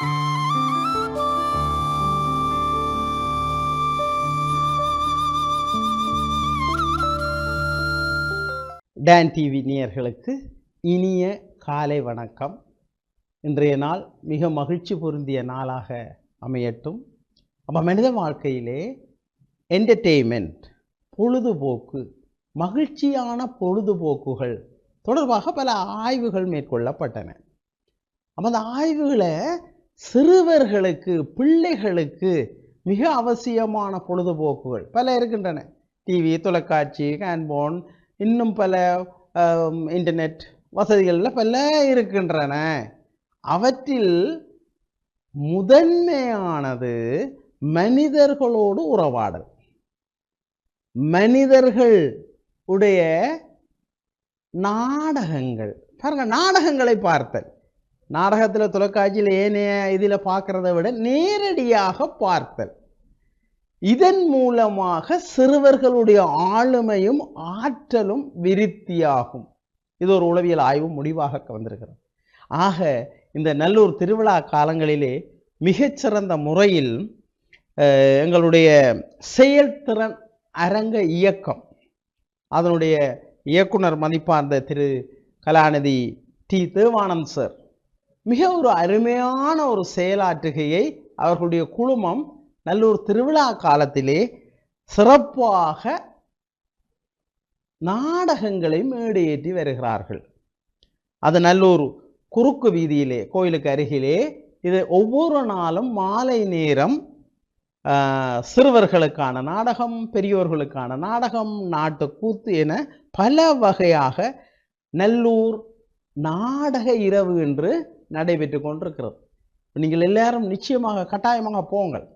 Don TV நேயர்களுக்கு இனிய காலை வணக்கம். இன்றைய நாள் மிக மகிழ்ச்சி பொருந்திய நாளாக அமையட்டும். அப்போ மனித வாழ்க்கையிலே என்டர்டெயின்மெண்ட் பொழுதுபோக்கு மகிழ்ச்சியான பொழுதுபோக்குகள் தொடர்பாக பல ஆய்வுகள் மேற்கொள்ளப்பட்டன. அப்போ அந்த ஆய்வுகளை சிறுவர்களுக்கு பிள்ளைகளுக்கு மிக அவசியமான பொழுதுபோக்குகள் பல இருக்கின்றன. டிவி தொலைக்காட்சி ஹேண்ட்போன் இன்னும் பல இன்டர்நெட் வசதிகளில் பல இருக்கின்றன. அவற்றில் முதன்மையானது மனிதர்களோடு உறவாடல். மனிதர்கள் உடைய நாடகங்கள் பாருங்க நாடகங்களை பார்த்தல். நாடகத்தில் தொலைக்காட்சியில் ஏனைய இதில் பார்க்குறத விட நேரடியாக பார்த்தல். இதன் மூலமாக சிறுவர்களுடைய ஆளுமையும் ஆற்றலும் விருத்தியாகும். இது ஒரு உளவியல் ஆய்வு முடிவாக வந்திருக்கிறது. ஆக இந்த நல்லூர் திருவிழா காலங்களிலே மிகச்சிறந்த முறையில் எங்களுடைய செயல்திறன் அரங்க இயக்கம் அதனுடைய இயக்குனர் மதிப்பார்ந்த திரு கலாநிதி டி. தேவானந்த் சார் மிக ஒரு அருமையான ஒரு செயலாற்றுகையை அவர்களுடைய குழுமம் நல்லூர் திருவிழா காலத்திலே சிறப்பாக நாடகங்களை மேடையேற்றி வருகிறார்கள். அது நல்லூர் குறுக்கு வீதியிலே கோயிலுக்கு அருகிலே இது ஒவ்வொரு நாளும் மாலை நேரம் ஆஹ், சிறுவர்களுக்கான நாடகம் பெரியோர்களுக்கான நாடகம் நாட்டுக்கூத்து என பல வகையாக நல்லூர் நாடக இரவு என்று நடைபெற்று கொண்டிருக்கிறது. நீங்கள் எல்லாரும் நிச்சயமாக கட்டாயமாக போங்கள்.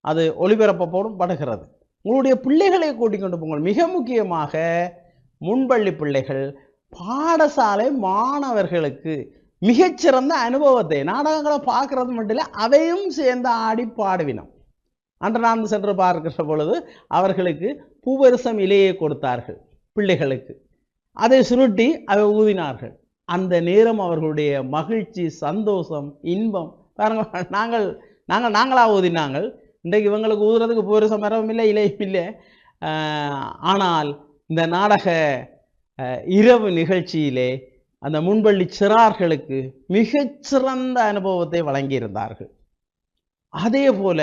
அது ஒளிபரப்பப்படும் படுகிறது. உங்களுடைய பிள்ளைகளை கூட்டிக் கொண்டு போங்கள். மிக முக்கியமாக முன்பள்ளி பிள்ளைகள் பாடசாலை மாணவர்களுக்கு மிகச்சிறந்த அனுபவத்தை நாடகங்களை பார்க்கறது மட்டும் இல்லை அதையும் சேர்ந்து ஆடி பாடுவினோம். அன்று நான் சென்று பார்க்கிற பொழுது அவர்களுக்கு பூவரசம் இலையை கொடுத்தார்கள் பிள்ளைகளுக்கு. அதை சுருட்டி அதை ஊதினார்கள். அந்த நேரம் அவர்களுடைய மகிழ்ச்சி சந்தோஷம் இன்பம். பாருங்க நாங்கள் நாங்கள் நாங்களாக ஊதினாங்கள் இன்றைக்கு இவங்களுக்கு ஊதுறதுக்கு போகிற சமரம் இல்லை இலையும் இல்லை. ஆனால் இந்த நாடக இரவு நிகழ்ச்சியிலே அந்த முன்பள்ளி சிறார்களுக்கு மிகச்சிறந்த அனுபவத்தை வழங்கியிருந்தார்கள். அதே போல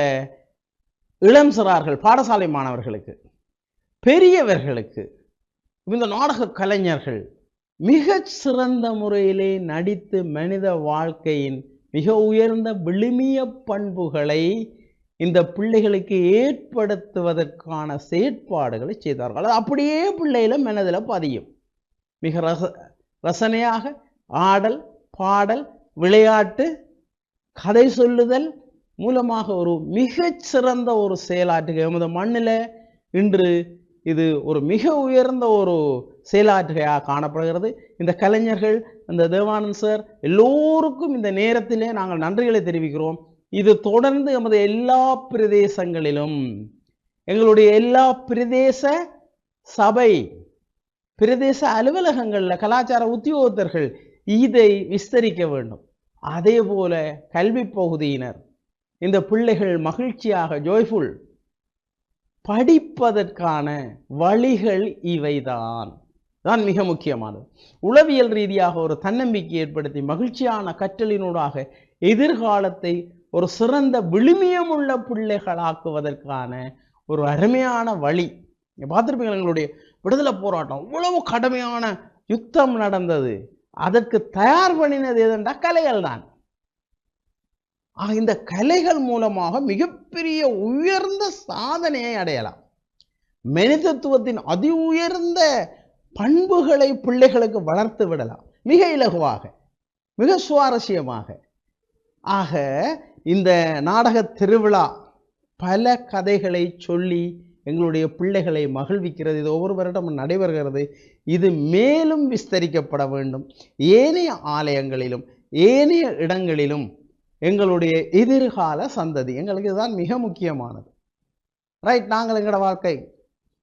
இளம் சிறார்கள் பாடசாலை மாணவர்களுக்கு பெரியவர்களுக்கு இந்த நாடக கலைஞர்கள் மிகச் சிறந்த முறையிலே நடித்து மனித வாழ்க்கையின் மிக உயர்ந்த விழுமிய பண்புகளை இந்த பிள்ளைகளுக்கு ஏற்படுத்துவதற்கான செயற்பாடுகளை செய்தார்கள். அது அப்படியே பிள்ளையில மனதில் பதியும். மிக ரச ரசனையாக ஆடல் பாடல் விளையாட்டு கதை சொல்லுதல் மூலமாக ஒரு மிகச் சிறந்த ஒரு செயலாற்றுகை எமது மண்ணில் இன்று இது ஒரு மிக உயர்ந்த ஒரு செயலாற்றுகையாக காணப்படுகிறது. இந்த கலைஞர்கள் இந்த தேவானந்த் சார் எல்லோருக்கும் இந்த நேரத்திலே நாங்கள் நன்றிகளை தெரிவிக்கிறோம். இது தொடர்ந்து எமது எல்லா பிரதேசங்களிலும் எங்களுடைய எல்லா பிரதேச சபை பிரதேச அலுவலகங்களில் கலாச்சார உத்தியோகத்தர்கள் இதை விஸ்தரிக்க வேண்டும். அதே போல கல்வி பகுதியினர் இந்த பிள்ளைகள் மகிழ்ச்சியாக ஜோய்ஃபுல் படிப்பதற்கான வழிகள் இவைதான். தான் மிக முக்கியமானது. உளவியல் ரீதியாக ஒரு தன்னம்பிக்கை ஏற்படுத்தி மகிழ்ச்சியான கற்றலினூடாக எதிர்காலத்தை ஒரு சிறந்த விழுமியமுள்ள பிள்ளைகளாக்குவதற்கான ஒரு அருமையான வழி. நீங்க எங்களுடைய விடுதலை போராட்டம்? இவ்வளவு கடுமையான யுத்தம் நடந்தது. அதற்கு தயார் பண்ணினது எதுண்டா? கலைகள் தான். ஆக இந்த கலைகள் மூலமாக மிகப்பெரிய உயர்ந்த சாதனையை அடையலாம். மனிதத்துவத்தின் அதி உயர்ந்த பண்புகளை பிள்ளைகளுக்கு வளர்த்து விடலாம். மிக இலகுவாக மிக சுவாரஸ்யமாக. ஆக இந்த நாடக திருவிழா பல கதைகளை சொல்லி எங்களுடைய பிள்ளைகளை மகிழ்விக்கிறது. இது ஒவ்வொரு வருடமும் நடைபெறுகிறது. இது மேலும் விஸ்தரிக்கப்பட வேண்டும். ஏனைய ஆலயங்களிலும் ஏனைய இடங்களிலும் எங்களுடைய எதிர்கால சந்ததி. எங்களுக்கு இதுதான் மிக முக்கியமானது. ரைட் நாங்கள் எங்களோட வாழ்க்கை.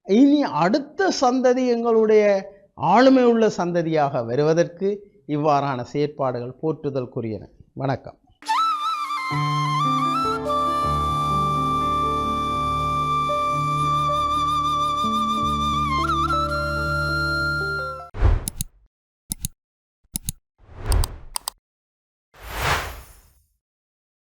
இனி அடுத்த சந்ததி எங்களுடைய ஆளுமை உள்ள சந்ததியாக வருவதற்கு இவ்வாறான செயற்பாடுகள் போற்றுதல்குரியன. வணக்கம்.